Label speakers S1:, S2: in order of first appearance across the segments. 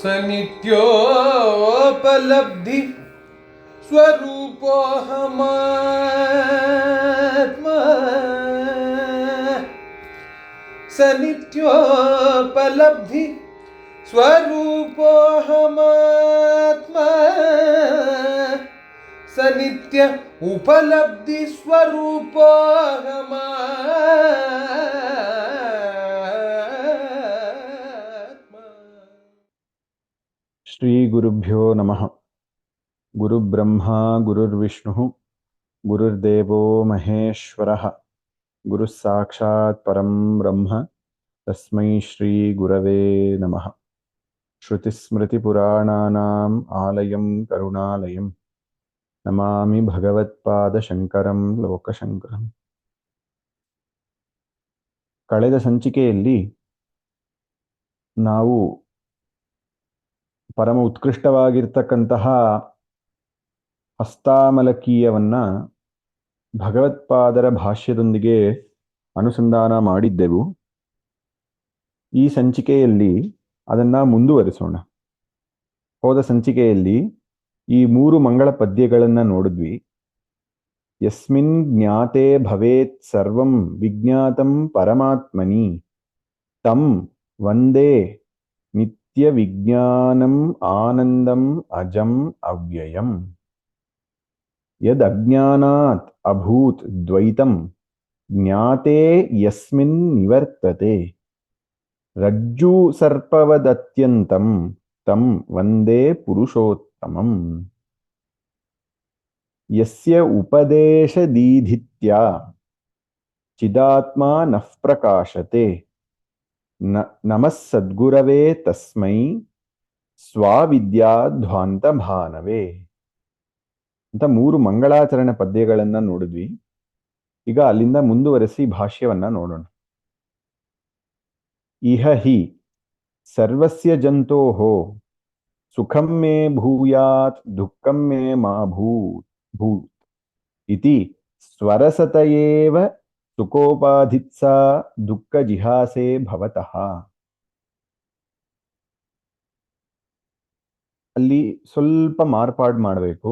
S1: स नित्योपलब्धि स्वरूपोऽहमात्मा स नित्योपलब्धि स्वरूपोऽहमात्मा स नित्य उपलब्धि
S2: ಶ್ರೀ ಗುರುಭ್ಯೋ ನಮಃ. ಗುರುಬ್ರಹ್ಮ, ಗುರುರ್ವಿಷ್ಣು, ಗುರುರ್ದೇವೋ ಮಹೇಶ್ವರಃ. ಗುರುಸಾಕ್ಷಾತ್ ಪರಂ ಬ್ರಹ್ಮ, ತಸ್ಮೈ ಶ್ರೀ ಗುರವೇ ನಮಃ. ಶ್ರುತಿಸ್ಮೃತಿಪುರಾಣಾನಾಂ ಆಲಯಂ ಕರುಣಾಲಯಂ. ನಮಾಮಿ ಭಗವತ್ಪಾದಶಂಕರಂ ಲೋಕಶಂಕರಂ. ಕಳೆದ ಸಂಚಿಕೆಯಲ್ಲಿ ನಾವು ಪರಮ ಉತ್ಕೃಷ್ಟವಾಗಿರ್ತಕ್ಕಂತಹ ಹಸ್ತಾಮಲಕೀಯವನ್ನ ಭಗವತ್ಪಾದರ ಭಾಷ್ಯದೊಂದಿಗೆ ಅನುಸಂಧಾನ ಮಾಡಿದ್ದೆವು. ಈ ಸಂಚಿಕೆಯಲ್ಲಿ ಅದನ್ನ ಮುಂದುವರಿಸೋಣ. ಹೋದ ಸಂಚಿಕೆಯಲ್ಲಿ ಈ ಮೂರು ಮಂಗಳ ಪದ್ಯಗಳನ್ನು ನೋಡಿದ್ವಿ. ಯಸ್ಮಿನ್ ಜ್ಞಾತೆ ಭವೇತ್ ಸರ್ವಂ ವಿಜ್ಞಾತಂ ಪರಮಾತ್ಮನಿ ತಂ ವಂದೇ ನಿತ್ಯ नित्यविज्ञानम् आनन्दम् अजम् अव्ययम्। यदज्ञानात् अभूत् द्वैतं ज्ञाते यस्मिन् निवर्तते। रज्जुसर्पवदत्यन्तं तं वन्दे पुरुषोत्तमम्। यस्य उपदेशदीधित्या चिदात्मा नः प्रकाशते। ನಮಃ ಸದ್ಗುರವೇ ತಸ್ಮೈ ಸ್ವಾವಿದ್ಯಾಧ್ವಾಂತ ಭಾನವೇ ಅಂತ ಮೂರು ಮಂಗಳಾಚರಣೆ ಪದ್ಯಗಳನ್ನ ನೋಡಿದ್ವಿ. ಈಗ ಅಲ್ಲಿಂದ ಮುಂದುವರೆಸಿ ಭಾಷ್ಯವನ್ನ ನೋಡೋಣ. ಇಹ ಹಿ ಸರ್ವಸ್ಯ ಜಂತೋಹೋ ಸುಖಂ ಮೇ ಭೂಯಾತ್ ದುಃಖಂ ಮೇ ಮಾ ಭೂ ಭೂತ್ ಇತಿ ಸ್ವರಸತ ಏವ ಸುಖೋಪಾಧಿತ್ಸಾ ದುಃಖ ಜಿಹಾಸೆ ಭವತಃ ಅಲ್ಲಿ ಸ್ವಲ್ಪ ಮಾರ್ಪಾಡು ಮಾಡಬೇಕು.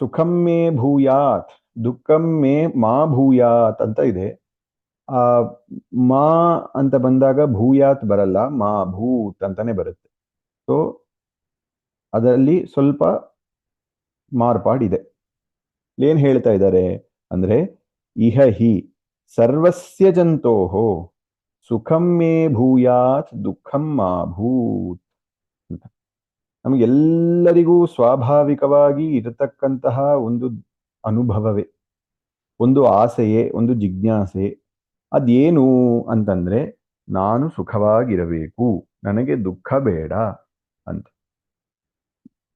S2: ಸುಖಂ ಮೇ ಭೂಯಾತ್, ದುಃಖಂ ಮೇ ಮಾ ಭೂಯಾತ್ ಅಂತ ಇದೆ. ಆ ಮಾ ಅಂತ ಬಂದಾಗ ಭೂಯಾತ್ ಬರಲ್ಲ, ಮಾ ಭೂತ್ ಅಂತಾನೆ ಬರುತ್ತೆ. ಸೊ ಅದರಲ್ಲಿ ಸ್ವಲ್ಪ ಮಾರ್ಪಾಡಿದೆ ಏನ್ ಹೇಳ್ತಾ ಇದ್ದಾರೆ ಅಂದ್ರೆ ಇಹ ಹಿ ಸರ್ವಸ್ಯ ಜಂತೋಹೋ ಸುಖಂ ಮೇ ಭೂಯಾತ್ ದುಃಖಂ ಮಾ ಭೂತ್ ಅಂತ. ನಮಗೆಲ್ಲರಿಗೂ ಸ್ವಾಭಾವಿಕವಾಗಿ ಇರತಕ್ಕಂತಹ ಒಂದು ಅನುಭವವೇ, ಒಂದು ಆಸೆಯೇ, ಒಂದು ಜಿಜ್ಞಾಸೆ. ಅದೇನು ಅಂತಂದ್ರೆ ನಾನು ಸುಖವಾಗಿರಬೇಕು, ನನಗೆ ದುಃಖ ಬೇಡ ಅಂತ.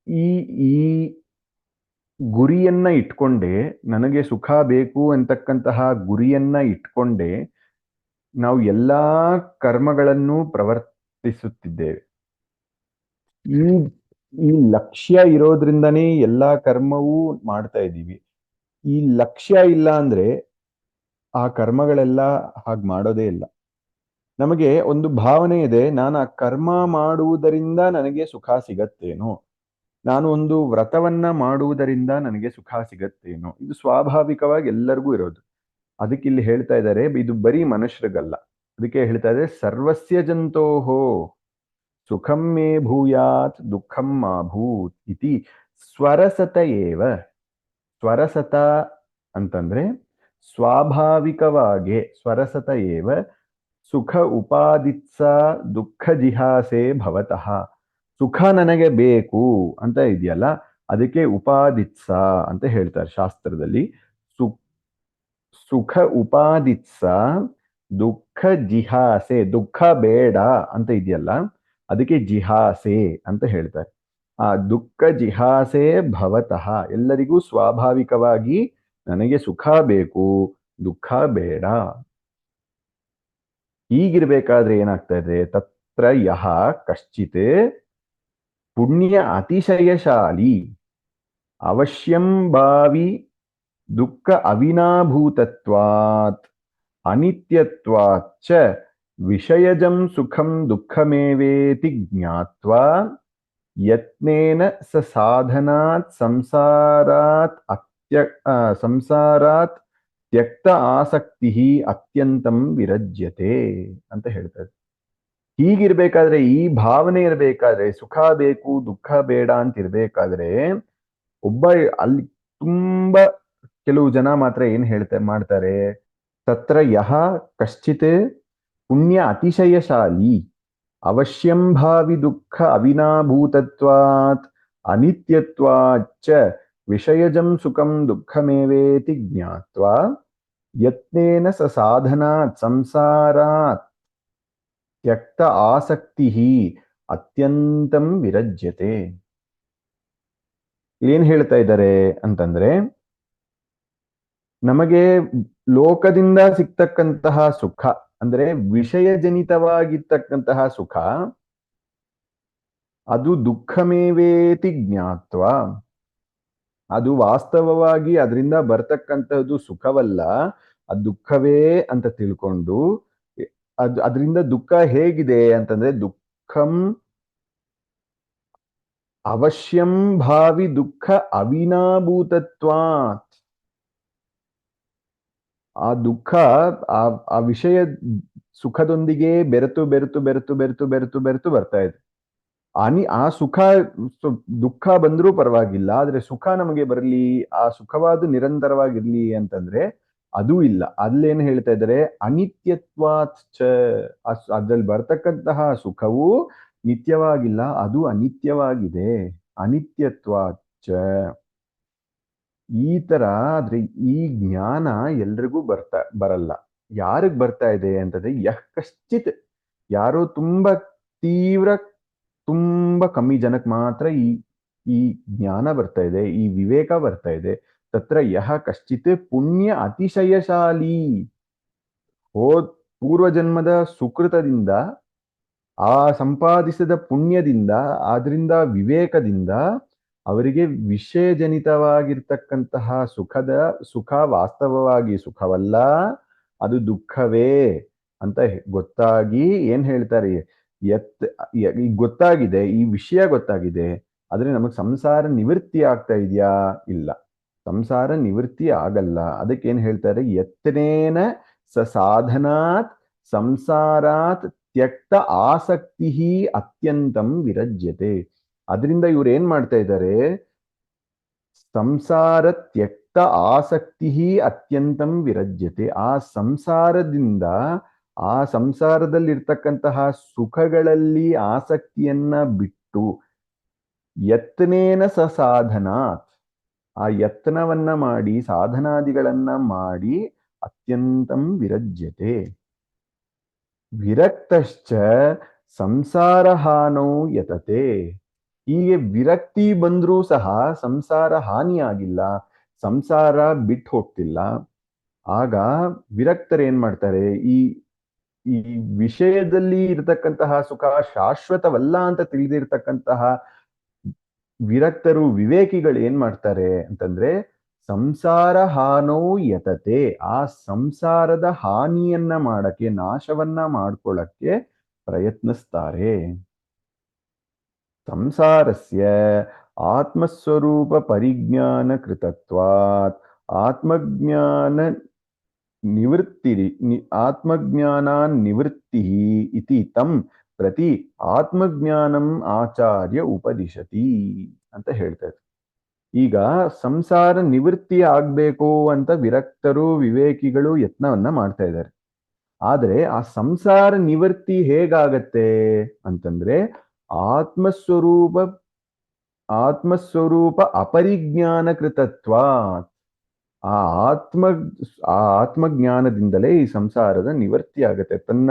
S2: ಈ ಈ ಗುರಿಯನ್ನ ಇಟ್ಕೊಂಡೆ, ನನಗೆ ಸುಖ ಬೇಕು ಅಂತಕ್ಕಂತಹ ಗುರಿಯನ್ನ ಇಟ್ಕೊಂಡೆ, ನಾವು ಎಲ್ಲಾ ಕರ್ಮಗಳನ್ನು ಪ್ರವರ್ತಿಸುತ್ತಿದ್ದೇವೆ. ಈ ಈ ಲಕ್ಷ್ಯ ಇರೋದ್ರಿಂದನೇ ಎಲ್ಲಾ ಕರ್ಮವೂ ಮಾಡ್ತಾ ಇದ್ದೀವಿ. ಈ ಲಕ್ಷ್ಯ ಇಲ್ಲ ಅಂದ್ರೆ ಆ ಕರ್ಮಗಳೆಲ್ಲ ಹಾಗೆ ಮಾಡೋದೇ ಇಲ್ಲ. ನಮಗೆ ಒಂದು ಭಾವನೆ ಇದೆ, ನಾನು ಆ ಕರ್ಮ ಮಾಡುವುದರಿಂದ ನನಗೆ ಸುಖ ಸಿಗತ್ತೇನೋ? ನಾನು ಒಂದು ವ್ರತವನ್ನ ಮಾಡುವುದರಿಂದ ನನಗೆ ಸುಖ ಸಿಗತ್ತೇನೋ. ಇದು ಸ್ವಾಭಾವಿಕವಾಗಿ ಎಲ್ಲರಿಗೂ ಇರೋದು. ಅದಕ್ಕೆ ಇಲ್ಲಿ ಹೇಳ್ತಾ ಇದ್ದಾರೆ, ಇದು ಬರೀ ಮನುಷ್ಯರಿಗಲ್ಲ. ಅದಕ್ಕೆ ಹೇಳ್ತಾ ಇದ್ದಾರೆ, ಸರ್ವಸ್ಯ ಜಂತೋಹೋ ಸುಖಂ ಮೇ ಭೂಯಾತ್ ದುಃಖಂ ಮಾ ಭೂತ್ ಇತಿ ಸ್ವರಸತ ಏವ. ಸ್ವರಸತ ಅಂತಂದ್ರೆ ಸ್ವಾಭಾವಿಕವಾಗಿ ಸ್ವರಸತ ಏವ. ಸುಖ ಉಪಾದಿತ್ಸ ದುಃಖ ಜಿಹಾಸೆ ಭವತಃ. ಸುಖ ನನಗೆ ಬೇಕು ಅಂತ ಇದೆಯಲ್ಲ, ಅದಕ್ಕೆ ಉಪಾದಿತ್ಸ ಅಂತ ಹೇಳ್ತಾರೆ ಶಾಸ್ತ್ರದಲ್ಲಿ. ಸು, ಸುಖ ಉಪಾದಿತ್ಸ, ದುಃಖ ಜಿಹಾಸೆ, ದುಃಖ ಬೇಡ ಅಂತ ಇದೆಯಲ್ಲ, ಅದಕ್ಕೆ ಜಿಹಾಸೆ ಅಂತ ಹೇಳ್ತಾರೆ. ಆ ದುಃಖ ಜಿಹಾಸೆ ಭವತಃ, ಎಲ್ಲರಿಗೂ ಸ್ವಾಭಾವಿಕವಾಗಿ ನನಗೆ ಸುಖ ಬೇಕು, ದುಃಖ ಬೇಡ. ಹೀಗಿರ್ಬೇಕಾದ್ರೆ ಏನಾಗ್ತಾ ಇದೆ ತತ್ರ ಯಹ ಕಶ್ಚಿತ್ ಪುಣ್ಯ ಅತಿಶಯಶಾಲಿ ಅವಶ್ಯಂ ಭಾವಿ ದುಃಖ ಅವಿನಾಭೂತತ್ವಾತ್ ಅನಿತ್ಯತ್ವಾಚ್ಚ ವಿಷಯಜಂ ಸುಖಂ ದುಃಖಮೇವೇತಿ ಜ್ಞಾತ್ವಾ ಯತ್ನೇನ ಸ ಸಾಧನಾತ್ ಸಂಸಾರಾತ್ ಅತ್ಯ ಆ, ಸಂಸಾರಾತ್ ತ್ಯಕ್ತ ಆಸಕ್ತಿ ಅತ್ಯಂತಂ ವಿರಜ್ಯತೆ ಅಂತ ಹೇಳ್ತಾರೆ ಹೀಗಿರ್ಬೇಕಾದ್ರೆ ಈ ಭಾವನೆ ಇರಬೇಕಾದ್ರೆ ಸುಖ ಬೇಕು, ದುಃಖ ಬೇಡ ಅಂತ ಇರ್ಬೇಕಾದ್ರೆ ಒಬ್ಬ ಅಲ್ಲಿ ತುಂಬಾ ಕೆಲವು ಜನ ಮಾತ್ರ ಏನ್ ಹೇಳ್ತಾರೆ ಮಾಡ್ತಾರೆ? ತತ್ರ ಯಹ ಕಶ್ಚಿತ್ ಪುಣ್ಯ ಅತಿಶಯಶಾಲಿ ಅವಶ್ಯಂ ಭಾವಿ ದುಃಖ ಅವಿನಾಭೂತತ್ವಾತ್ ಅನಿತ್ಯತ್ವಾಚ್ಚ ವಿಷಯಜಂ ಸುಖಂ ದುಃಖಮೇವೇತಿ ಜ್ಞಾತ್ವ ಯತ್ನೇನ ಸ ಸಾಧನಾತ್ ಸಂಸಾರಾತ್. ತ್ಯಕ್ತ ಆಸಕ್ತಿ ಅತ್ಯಂತಂ ವಿರಜ್ಯತೆ. ಏನ್ ಹೇಳ್ತಾ ಇದ್ದಾರೆ ಅಂತಂದ್ರೆ, ನಮಗೆ ಲೋಕದಿಂದ ಸಿಕ್ತಕ್ಕಂತಹ ಸುಖ, ಅಂದ್ರೆ ವಿಷಯಜನಿತವಾಗಿರ್ತಕ್ಕಂತಹ ಸುಖ, ಅದು ದುಃಖಮೇವೇತಿ ಜ್ಞಾತ್ವ. ಅದು ವಾಸ್ತವವಾಗಿ ಅದರಿಂದ ಬರ್ತಕ್ಕಂತಹದ್ದು ಸುಖವಲ್ಲ ಅದು ದುಃಖವೇ ಅಂತ ತಿಳ್ಕೊಂಡು ಅದ್ ಅದರಿಂದ ದುಃಖ ಹೇಗಿದೆ ಅಂತಂದ್ರೆ ದುಃಖಂ ಅವಶ್ಯಂ ಭಾವಿ ದುಃಖ ಅವಿನಾಭೂತತ್ವಾತ್. ಆ ದುಃಖ, ಆ ಆ ವಿಷಯ ಸುಖದೊಂದಿಗೆ ಬೆರೆತು ಬೆರೆತು ಬೆರೆತು ಬೆರೆತು ಬೆರೆತು ಬೆರೆತು ಬರ್ತಾ ಇದೆ. ಅನಿ ಆ ಸುಖ ದುಃಖ ಬಂದ್ರೂ ಪರವಾಗಿಲ್ಲ, ಆದ್ರೆ ಸುಖ ನಮಗೆ ಬರಲಿ, ಆ ಸುಖವಾದ ನಿರಂತರವಾಗಿರ್ಲಿ ಅಂತಂದ್ರೆ ಅದು ಇಲ್ಲ. ಅಲ್ಲೇನು ಹೇಳ್ತಾ ಇದ್ದಾರೆ? ಅನಿತ್ಯತ್ವಾತ್ ಅದ್ರಲ್ಲಿ ಬರ್ತಕ್ಕಂತಹ ಸುಖವು ನಿತ್ಯವಾಗಿಲ್ಲ, ಅದು ಅನಿತ್ಯವಾಗಿದೆ. ಅನಿತ್ಯತ್ವಾತ್ ಚ. ಈ ತರ ಆದ್ರೆ ಈ ಜ್ಞಾನ ಎಲ್ರಿಗೂ ಬರ್ತಾ, ಬರಲ್ಲ. ಯಾರಿಗ್ ಬರ್ತಾ ಇದೆ ಅಂತಂದ್ರೆ ಯಹ್ ಕಶ್ಚಿತ್ ಯಾರೋ ತುಂಬಾ ತೀವ್ರ, ತುಂಬಾ ಕಮ್ಮಿ ಜನಕ್ಕೆ ಮಾತ್ರ ಈ ಈ ಜ್ಞಾನ ಬರ್ತಾ ಇದೆ, ಈ ವಿವೇಕ ಬರ್ತಾ ಇದೆ. ತತ್ರ ಯಹ ಕಶ್ಚಿತ್ ಪುಣ್ಯ ಅತಿಶಯಶಾಲಿ ಹೋದ್ ಪೂರ್ವಜನ್ಮದ ಸುಕೃತದಿಂದ ಆ ಸಂಪಾದಿಸಿದ ಪುಣ್ಯದಿಂದ ಆದ್ರಿಂದ ವಿವೇಕದಿಂದ ಅವರಿಗೆ ವಿಷಯಜನಿತವಾಗಿರ್ತಕ್ಕಂತಹ ಸುಖದ, ಸುಖ ವಾಸ್ತವವಾಗಿ ಸುಖವಲ್ಲ, ಅದು ದುಃಖವೇ ಅಂತ ಗೊತ್ತಾಗಿ ಏನ್ ಹೇಳ್ತಾರೆ ಎತ್ ಗೊತ್ತಾಗಿದೆ, ಈ ವಿಷಯ ಗೊತ್ತಾಗಿದೆ, ಆದ್ರೆ ನಮಗೆ ಸಂಸಾರ ನಿವೃತ್ತಿ ಆಗ್ತಾ ಇದೆಯಾ, ಇಲ್ಲ. ಸಂಸಾರ ನಿವೃತ್ತಿ ಆಗಲ್ಲ. ಅದಕ್ಕೆ ಏನ್ ಹೇಳ್ತಾರೆ? ಯತ್ನೇನ ಸ ಸಾಧನಾತ್ ಸಂಸಾರಾತ್ ತ್ಯಕ್ತ ಆಸಕ್ತಿ ಅತ್ಯಂತಂ ವಿರಜ್ಯತೆ. ಅದರಿಂದ ಇವ್ರು ಏನ್ ಮಾಡ್ತಾ ಇದ್ದಾರೆ ಸಂಸಾರ ತ್ಯಕ್ತ ಆಸಕ್ತಿ ಅತ್ಯಂತಂ ವಿರಜ್ಯತೆ. ಆ ಸಂಸಾರದಿಂದ, ಆ ಸಂಸಾರದಲ್ಲಿರ್ತಕ್ಕಂತಹ ಸುಖಗಳಲ್ಲಿ ಆಸಕ್ತಿಯನ್ನ ಬಿಟ್ಟು, ಯತ್ನೇನ ಸ ಸಾಧನಾತ್ ಆ ಯತ್ನವನ್ನ ಮಾಡಿ, ಸಾಧನಾದಿಗಳನ್ನ ಮಾಡಿ ಅತ್ಯಂತಂ ವಿರಜ್ಯತೆ. ವಿರಕ್ತಶ್ಚ ಸಂಸಾರಹಾನೌ ಯತತೆ. ಹೀಗೆ ವಿರಕ್ತಿ ಬಂದ್ರೂ ಸಹ ಸಂಸಾರ ಹಾನಿಯಾಗಿಲ್ಲ, ಸಂಸಾರ ಬಿಟ್ಟು ಹೋಗ್ತಿಲ್ಲ ಆಗ ವಿರಕ್ತರು ಏನ್ ಮಾಡ್ತಾರೆ? ಈ ಈ ವಿಷಯದಲ್ಲಿ ಇರತಕ್ಕಂತಹ ಸುಖ ಶಾಶ್ವತವಲ್ಲ ಅಂತ ತಿಳಿದಿರ್ತಕ್ಕಂತಹ ವಿರಕ್ತರು ವಿವೇಕಿಗಳು ಏನ್ ಮಾಡ್ತಾರೆ ಅಂತಂದ್ರೆ ಸಂಸಾರ ಹಾನೋ ಯತತೆ. ಆ ಸಂಸಾರದ ಹಾನಿಯನ್ನ ಮಾಡಕ್ಕೆ, ನಾಶವನ್ನ ಮಾಡ್ಕೊಳ್ಳಕ್ಕೆ ಪ್ರಯತ್ನಿಸ್ತಾರೆ. ಸಂಸಾರಸ್ಯ ಆತ್ಮಸ್ವರೂಪ ಪರಿಜ್ಞಾನ ಕೃತತ್ವಾತ್. ಆತ್ಮಜ್ಞಾನ ನಿವೃತ್ತಿ ಆತ್ಮಜ್ಞಾನ ನಿವೃತ್ತಿ ಇತಿ ತಂ ಪ್ರತಿ ಆತ್ಮಜ್ಞಾನಂ ಆಚಾರ್ಯ ಉಪದಿಶತಿ ಅಂತ ಹೇಳ್ತಾರೆ ಈಗ ಸಂಸಾರ ನಿವೃತ್ತಿ ಆಗ್ಬೇಕು ಅಂತ ವಿರಕ್ತರು, ವಿವೇಕಿಗಳು ಯತ್ನವನ್ನ ಮಾಡ್ತಾ ಇದ್ದಾರೆ. ಆದರೆ ಆ ಸಂಸಾರ ನಿವೃತ್ತಿ ಹೇಗಾಗತ್ತೆ ಅಂತಂದ್ರೆ ಆತ್ಮಸ್ವರೂಪ ಆತ್ಮಸ್ವರೂಪ ಅಪರಿಜ್ಞಾನ ಕೃತತ್ವ ಆ ಆತ್ಮ, ಆ ಆತ್ಮಜ್ಞಾನದಿಂದಲೇ ಈ ಸಂಸಾರದ ನಿವೃತ್ತಿ ಆಗತ್ತೆ. ತನ್ನ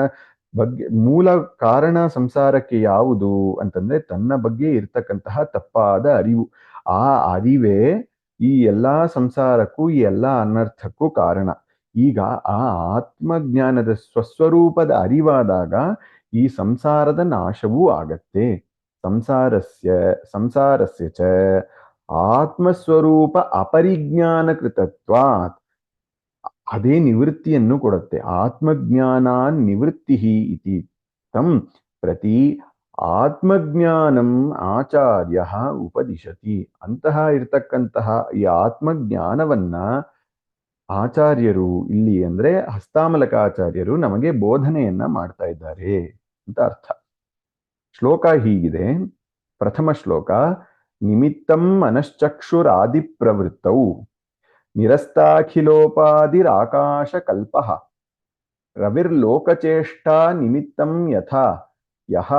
S2: ಬಗ್ಗೆ ಮೂಲ ಕಾರಣ ಸಂಸಾರಕ್ಕೆ ಯಾವುದು ಅಂತಂದ್ರೆ ತನ್ನ ಬಗ್ಗೆ ಇರ್ತಕ್ಕಂತಹ ತಪ್ಪಾದ ಅರಿವು. ಆ ಅರಿವೇ ಈ ಎಲ್ಲಾ ಸಂಸಾರಕ್ಕೂ, ಈ ಎಲ್ಲಾ ಅನರ್ಥಕ್ಕೂ ಕಾರಣ. ಈಗ ಆ ಆತ್ಮಜ್ಞಾನದ ಸ್ವಸ್ವರೂಪದ ಅರಿವಾದಾಗ ಈ ಸಂಸಾರದ ನಾಶವೂ ಆಗತ್ತೆ. ಸಂಸಾರಸ್ಯ ಸಂಸಾರಸ್ಯ ಚ ಆತ್ಮಸ್ವರೂಪ ಅಪರಿಜ್ಞಾನ ಕೃತತ್ವಾತ್ ಅದೇ ನಿವೃತ್ತಿಯನ್ನು ಕೊಡುತ್ತೆ. ಆತ್ಮಜ್ಞಾನಾನ್ ನಿವೃತ್ತಿ ಇತಿ ತಂ ಪ್ರತಿ ಆತ್ಮಜ್ಞಾನಂ ಆಚಾರ್ಯ ಉಪದಿಶತಿ. ಅಂತಹ ಇರ್ತಕ್ಕಂತಹ ಈ ಆತ್ಮಜ್ಞಾನವನ್ನ ಆಚಾರ್ಯರು ಇಲ್ಲಿ ಅಂದ್ರೆ ಹಸ್ತಾಮಲಕಾಚಾರ್ಯರು ನಮಗೆ ಬೋಧನೆಯನ್ನ ಮಾಡ್ತಾ ಇದ್ದಾರೆ ಅಂತ ಅರ್ಥ. ಶ್ಲೋಕ ಹೀಗಿದೆ. ಪ್ರಥಮ ಶ್ಲೋಕ, ನಿಮಿತ್ತಂ ಮನಶ್ಚಕ್ಷುರಾದಿ ಪ್ರವೃತ್ತೌ ನಿರಸ್ತಾಖಿಲೋಪಾದಿರಾಕಾಶ ಕಲ್ಪ ರವಿರ್ಲೋಕಚೇಷ್ಟಾ ನಿಮಿತ್ತಂ ಯಥಾ ಯಹ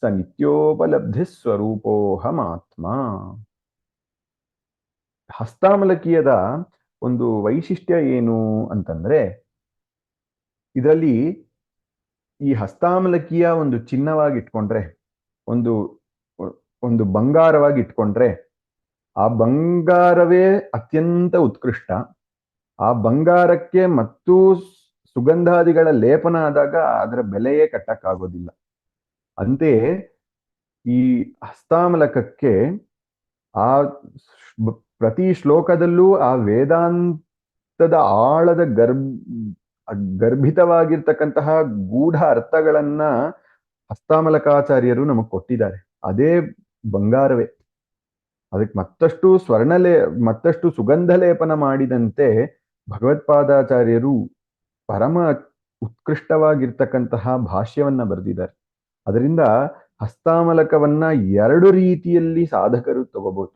S2: ಸ ನಿತ್ಯೋಪಲಬ್ಧಿ ಸ್ವರೂಪೋಹಮಾತ್ಮ ಹಸ್ತಾಮಲಕೀಯದ ಒಂದು ವೈಶಿಷ್ಟ್ಯ ಏನು ಅಂತಂದ್ರೆ, ಇದರಲ್ಲಿ ಈ ಹಸ್ತಾಮಲಕೀಯ ಒಂದು ಚಿನ್ನವಾಗಿ ಇಟ್ಕೊಂಡ್ರೆ ಒಂದು ಒಂದು ಬಂಗಾರವಾಗಿ ಇಟ್ಕೊಂಡ್ರೆ ಆ ಬಂಗಾರವೇ ಅತ್ಯಂತ ಉತ್ಕೃಷ್ಟ. ಆ ಬಂಗಾರಕ್ಕೆ ಮತ್ತು ಸುಗಂಧಾದಿಗಳ ಲೇಪನ ಆದಾಗ ಅದರ ಬೆಲೆಯೇ ಕಟ್ಟಕ್ಕಾಗೋದಿಲ್ಲ. ಅಂತೆಯೇ ಈ ಹಸ್ತಾಮಲಕಕ್ಕೆ ಆ ಪ್ರತಿ ಶ್ಲೋಕದಲ್ಲೂ ಆ ವೇದಾಂತದ ಆಳದ ಗರ್ಭ ಗರ್ಭಿತವಾಗಿರ್ತಕ್ಕಂತಹ ಗೂಢ ಅರ್ಥಗಳನ್ನ ಹಸ್ತಾಮಲಕಾಚಾರ್ಯರು ನಮಗೆ ಕೊಟ್ಟಿದ್ದಾರೆ. ಅದೇ ಬಂಗಾರವೇ. ಅದಕ್ಕೆ ಮತ್ತಷ್ಟು ಸ್ವರ್ಣಲೇ, ಮತ್ತಷ್ಟು ಸುಗಂಧ ಲೇಪನ ಮಾಡಿದಂತೆ ಭಗವತ್ಪಾದಾಚಾರ್ಯರು ಪರಮ ಉತ್ಕೃಷ್ಟವಾಗಿರ್ತಕ್ಕಂತಹ ಭಾಷ್ಯವನ್ನ ಬರೆದಿದ್ದಾರೆ. ಅದರಿಂದ ಹಸ್ತಾಮಲಕವನ್ನ ಎರಡು ರೀತಿಯಲ್ಲಿ ಸಾಧಕರು ತಗೋಬಹುದು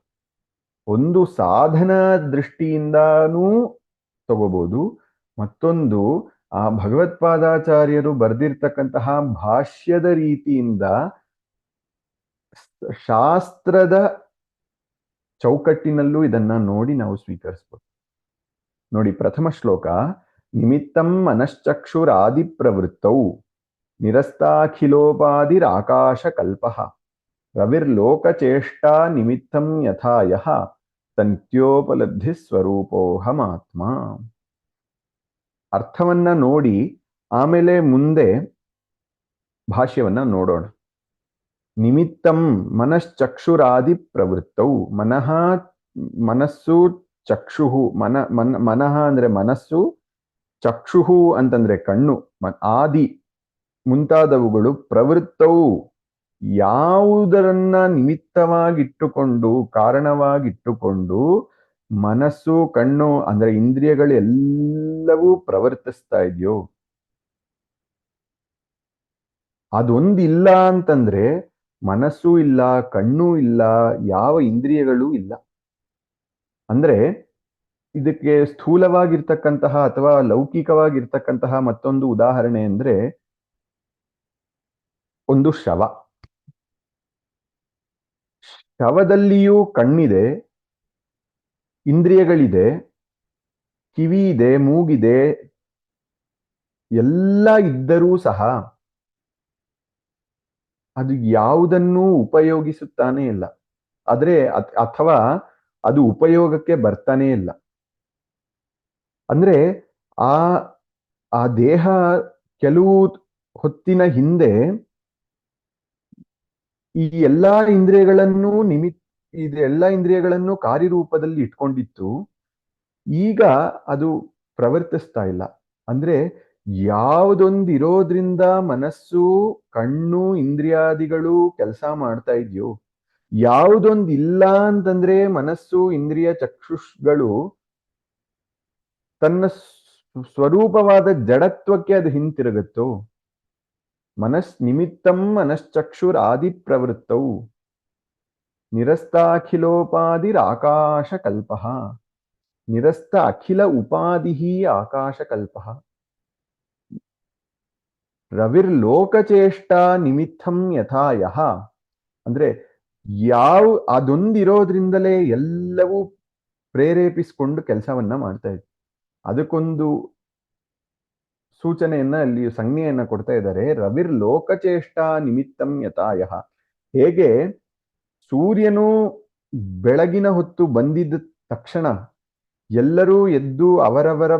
S2: ಒಂದು ಸಾಧನ ದೃಷ್ಟಿಯಿಂದಾನೂ ತಗೋಬಹುದು ಮತ್ತೊಂದು ಆ ಭಗವತ್ಪಾದಾಚಾರ್ಯರು ಬರೆದಿರ್ತಕ್ಕಂತಹ ಭಾಷ್ಯದ ರೀತಿಯಿಂದ ಶಾಸ್ತ್ರದ ಚೌಕಟ್ಟಿನಲ್ಲೂ ಇದನ್ನ ನೋಡಿ ನಾವು ಸ್ವೀಕರಿಸ್ಬೋದು. ನೋಡಿ, ಪ್ರಥಮ ಶ್ಲೋಕ, ನಿಮಿತ್ತಂ ಮನಶ್ಚಕ್ಷುರಾದಿ ಪ್ರವೃತ್ತೌ ನಿರಸ್ತಾಖಿಲೋಪಾದಿರಾಕಾಶ ಕಲ್ಪ ರವಿರ್ಲೋಕಚೇಷ್ಟಾ ನಿಮಿತ್ತಂ ಯಥಾಯ ತಂತ್ಯೋಪಲಬ್ಧಿ ಸ್ವರೂಪೋಹಮಾತ್ಮ ಅರ್ಥವನ್ನ ನೋಡಿ, ಆಮೇಲೆ ಮುಂದೆ ಭಾಷ್ಯವನ್ನ ನೋಡೋಣ. ನಿಮಿತ್ತಂ ಮನಶ್ಚಕ್ಷುರಾದಿ ಪ್ರವೃತ್ತವು ಮನಃ ಮನಸ್ಸು ಚಕ್ಷುಹು ಮನ ಮನ ಮನಃ ಅಂದ್ರೆ ಮನಸ್ಸು, ಚಕ್ಷುಹು ಅಂತಂದ್ರೆ ಕಣ್ಣು ಆದಿ ಮುಂತಾದವುಗಳು ಪ್ರವೃತ್ತವು. ಯಾವುದರನ್ನ ನಿಮಿತ್ತವಾಗಿಟ್ಟುಕೊಂಡು, ಕಾರಣವಾಗಿಟ್ಟುಕೊಂಡು ಮನಸ್ಸು, ಕಣ್ಣು ಅಂದ್ರೆ ಇಂದ್ರಿಯಗಳು ಎಲ್ಲವೂ ಪ್ರವರ್ತಿಸ್ತಾ ಇದೆಯೋ? ಅದೊಂದಿಲ್ಲ ಅಂತಂದ್ರೆ ಮನಸ್ಸು ಇಲ್ಲ, ಕಣ್ಣು ಇಲ್ಲ, ಯಾವ ಇಂದ್ರಿಯಗಳೂ ಇಲ್ಲ. ಅಂದ್ರೆ ಇದಕ್ಕೆ ಸ್ಥೂಲವಾಗಿರ್ತಕ್ಕಂತಹ ಅಥವಾ ಲೌಕಿಕವಾಗಿರ್ತಕ್ಕಂತಹ ಮತ್ತೊಂದು ಉದಾಹರಣೆ ಅಂದ್ರೆ ಒಂದು ಶವ. ಶವದಲ್ಲಿಯೂ ಕಣ್ಣಿದೆ, ಇಂದ್ರಿಯಗಳಿದೆ ಕಿವಿ ಇದೆ ಮೂಗಿದೆ, ಎಲ್ಲ ಇದ್ದರೂ ಸಹ ಅದು ಯಾವುದನ್ನೂ ಉಪಯೋಗಿಸುತ್ತಾನೆ ಇಲ್ಲ. ಆದ್ರೆ ಅಥವಾ ಅದು ಉಪಯೋಗಕ್ಕೆ ಬರ್ತಾನೆ ಇಲ್ಲ. ಅಂದ್ರೆ ಆ ಆ ದೇಹ ಕೆಲವು ಹೊತ್ತಿನ ಹಿಂದೆ ಈ ಎಲ್ಲಾ ಇಂದ್ರಿಯಗಳನ್ನು ನಿಮಿತ್, ಇದು ಎಲ್ಲಾ ಇಂದ್ರಿಯಗಳನ್ನು ಕಾರ್ಯರೂಪದಲ್ಲಿ ಇಟ್ಕೊಂಡಿತ್ತು. ಈಗ ಅದು ಪ್ರವರ್ತಿಸ್ತಾ ಇಲ್ಲ. ಅಂದ್ರೆ ಯಾವುದೊಂದಿರೋದ್ರಿಂದ ಮನಸ್ಸು, ಕಣ್ಣು, ಇಂದ್ರಿಯಾದಿಗಳು ಕೆಲಸ ಮಾಡ್ತಾ ಇದೆಯೋ? ಯಾವುದೊಂದು ಇಲ್ಲ ಅಂತಂದ್ರೆ ಮನಸ್ಸು, ಇಂದ್ರಿಯ ಚಕ್ಷುಷ್ಗಳು ತನ್ನ ಸ್ವರೂಪವಾದ ಜಡತ್ವಕ್ಕೆ ಅದು ಹಿಂತಿರುಗುತ್ತೋ? ಮನಸ್ ನಿಮಿತ್ತಂ ಮನಶ್ಚಕ್ಷುರ್ ಆದಿ ಪ್ರವೃತ್ತವು ನಿರಸ್ತಾಖಿಲೋಪಾದಿರಾಕಾಶ ಕಲ್ಪ ನಿರಸ್ತ ಅಖಿಲ ಉಪಾಧಿ ಆಕಾಶ ಕಲ್ಪ ರವಿರ್ಲೋಕಚೇಷ್ಟ ನಿಮಿತ್ತಂ ಯಥಾ ಯಹ ಅಂದ್ರೆ ಯಾವ ಅದೊಂದಿರೋದ್ರಿಂದಲೇ ಎಲ್ಲವೂ ಪ್ರೇರೇಪಿಸಿಕೊಂಡು ಕೆಲಸವನ್ನ ಮಾಡ್ತಾ ಇತ್ತು ಅದಕ್ಕೊಂದು ಸೂಚನೆಯನ್ನ ಅಲ್ಲಿ ಸಂಜ್ಞೆಯನ್ನ ಕೊಡ್ತಾ ಇದ್ದಾರೆ. ರವಿರ್ ಲೋಕಚೇಷ್ಟ ನಿಮಿತ್ತಂ ಯಥಾಯಃ ಹೇಗೆ ಸೂರ್ಯನು ಬೆಳಗಿನ ಹೊತ್ತು ಬಂದಿದ್ದ ತಕ್ಷಣ ಎಲ್ಲರೂ ಎದ್ದು ಅವರವರ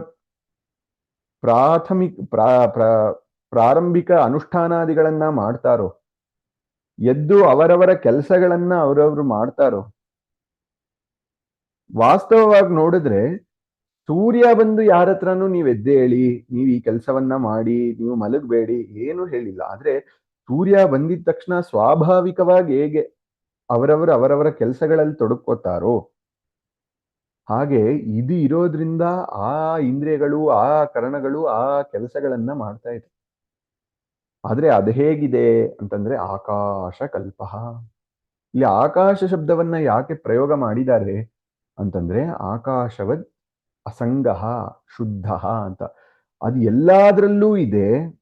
S2: ಪ್ರಾಥಮಿಕ ಪ್ರಾ ಪ್ರಾ- ಪ್ರಾರಂಭಿಕ ಅನುಷ್ಠಾನಾದಿಗಳನ್ನ ಮಾಡ್ತಾರೋ, ಎದ್ದು ಅವರವರ ಕೆಲಸಗಳನ್ನ ಅವರವರು ಮಾಡ್ತಾರೋ, ವಾಸ್ತವವಾಗಿ ನೋಡಿದ್ರೆ ಸೂರ್ಯ ಬಂದು ಯಾರ ಹತ್ರನೂ ನೀವು ಹೇಳಿ, ನೀವು ಈ ಕೆಲಸವನ್ನ ಮಾಡಿ, ನೀವು ಮಲಗಬೇಡಿ, ಏನು ಹೇಳಿಲ್ಲ. ಆದ್ರೆ ಸೂರ್ಯ ಬಂದಿದ ತಕ್ಷಣ ಸ್ವಾಭಾವಿಕವಾಗಿ ಹೇಗೆ ಅವರವರು ಅವರವರ ಕೆಲಸಗಳಲ್ಲಿ ತೊಡಕೋತಾರೋ ಹಾಗೆ ಇದು ಇರೋದ್ರಿಂದ ಆ ಇಂದ್ರಿಯಗಳು, ಆ ಕರಣಗಳು, ಆ ಕೆಲಸಗಳನ್ನ ಮಾಡ್ತಾ ಇದೆ. ಆದ್ರೆ ಅದು ಹೇಗಿದೆ ಅಂತಂದ್ರೆ ಆಕಾಶ ಕಲ್ಪ ಇಲ್ಲಿ ಆಕಾಶ ಶಬ್ದವನ್ನ ಯಾಕೆ ಪ್ರಯೋಗ ಮಾಡಿದ್ದಾರೆ ಅಂತಂದ್ರೆ ಆಕಾಶವದ್ ಅಸಂಗ ಶುದ್ಧ ಅಂತ. ಅದು ಎಲ್ಲಾದ್ರಲ್ಲೂ ಇದೆ,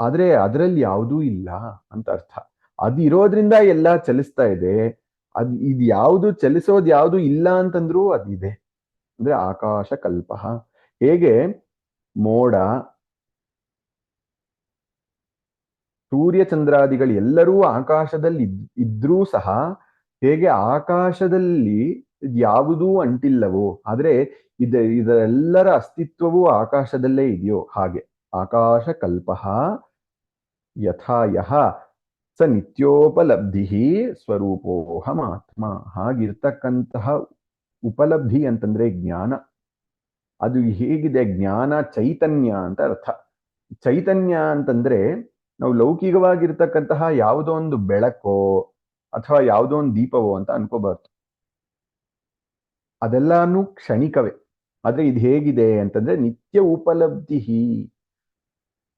S2: ಆದ್ರೆ ಅದರಲ್ಲಿ ಯಾವುದೂ ಇಲ್ಲ ಅಂತ ಅರ್ಥ. ಅದು ಇರೋದ್ರಿಂದ ಎಲ್ಲ ಚಲಿಸ್ತಾ ಇದೆ. ಅದ್ ಇದು ಯಾವುದು ಚಲಿಸೋದು ಯಾವುದು ಇಲ್ಲ ಅಂತಂದ್ರೂ ಅದಿದೆ. ಅಂದ್ರೆ ಆಕಾಶ ಕಲ್ಪ ಹೇಗೆ? ಮೋಡ ಸೂರ್ಯ ಚಂದ್ರಾದಿಗಳು ಎಲ್ಲರೂ ಆಕಾಶದಲ್ಲಿ ಇದ್- ಇದ್ರೂ ಸಹ ಹೇಗೆ ಆಕಾಶದಲ್ಲಿ ಯಾವುದೂ ಅಂಟಿಲ್ಲವೋ, ಆದ್ರೆ ಇದ, ಇದರೆಲ್ಲರ ಅಸ್ತಿತ್ವವು ಆಕಾಶದಲ್ಲೇ ಇದೆಯೋ ಹಾಗೆ. ಆಕಾಶ ಕಲ್ಪ ಯಥಾ ಯಹ ಸ ನಿತ್ಯೋಪಲಬ್ಧಿ ಸ್ವರೂಪೋಹಮಾತ್ಮ ಹಾಗಿರ್ತಕ್ಕಂತಹ ಉಪಲಬ್ಧಿ ಅಂತಂದ್ರೆ ಜ್ಞಾನ. ಅದು ಹೇಗಿದೆ? ಜ್ಞಾನ ಚೈತನ್ಯ ಅಂತ ಅರ್ಥ. ಚೈತನ್ಯ ಅಂತಂದ್ರೆ ನಾವು ಲೌಕಿಕವಾಗಿರ್ತಕ್ಕಂತಹ ಯಾವುದೋ ಒಂದು ಬೆಳಕೋ ಅಥವಾ ಯಾವುದೋ ಒಂದು ದೀಪವೋ ಅಂತ ಅನ್ಕೋಬಾರ್ದು. ಅದೆಲ್ಲಾನು ಕ್ಷಣಿಕವೇ. ಆದ್ರೆ ಇದು ಹೇಗಿದೆ ಅಂತಂದ್ರೆ ನಿತ್ಯ ಉಪಲಬ್ಧಿ